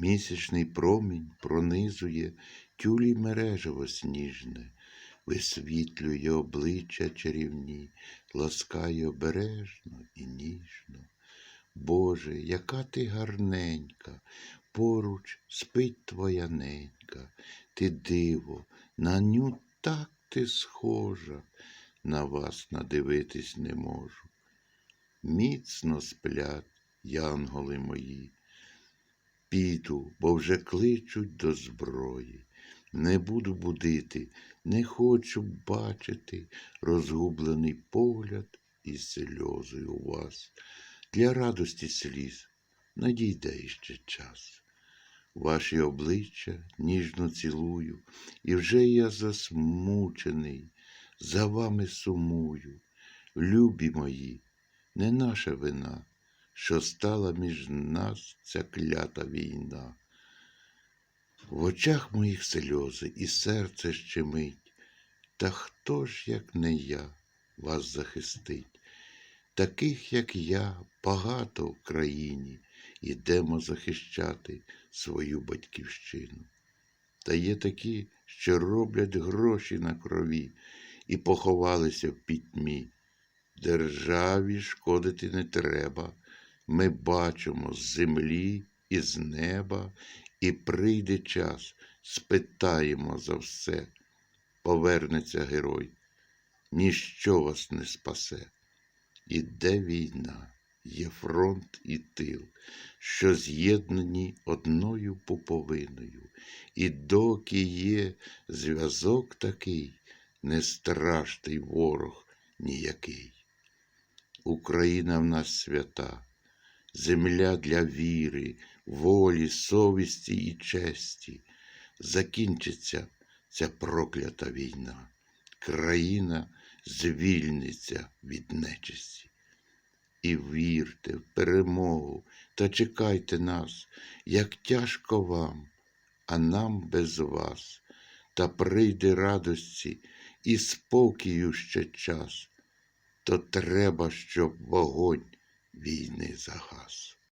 Місячний промінь пронизує тюлі мережево сніжне, висвітлює обличчя чарівні, ласкає обережно і ніжно. Боже, яка ти гарненька, поруч спить твоя ненька, ти диво, на ню так ти схожа, на вас надивитись не можу. Міцно сплять янголи мої, піду, бо вже кличуть до зброї. Не буду будити, не хочу бачити розгублений погляд і сльози у вас. Для радості сліз надійде іще час. Ваші обличчя ніжно цілую, і вже я засмучений, за вами сумую. Любі мої, не наша вина, що стала між нас ця клята війна. В очах моїх сльози і серце щемить, та хто ж, як не я, вас захистить? Таких, як я, багато в країні, ідемо захищати свою батьківщину. Та є такі, що роблять гроші на крові і поховалися в пітьмі. Державі шкодити не треба. Ми бачимо з землі і з неба, і прийде час, спитаємо за все. Повернеться герой, ніщо вас не спасе. Іде війна, є фронт і тил, що з'єднані одною пуповиною, і доки є зв'язок такий, не страшний ворог ніякий. Україна в нас свята, земля для віри, волі, совісті і честі. Закінчиться ця проклята війна. Країна звільниться від нечисті. І вірте в перемогу та чекайте нас, як тяжко вам, а нам без вас, та прийде радості і спокою ще час, то треба, щоб вогонь війни загас.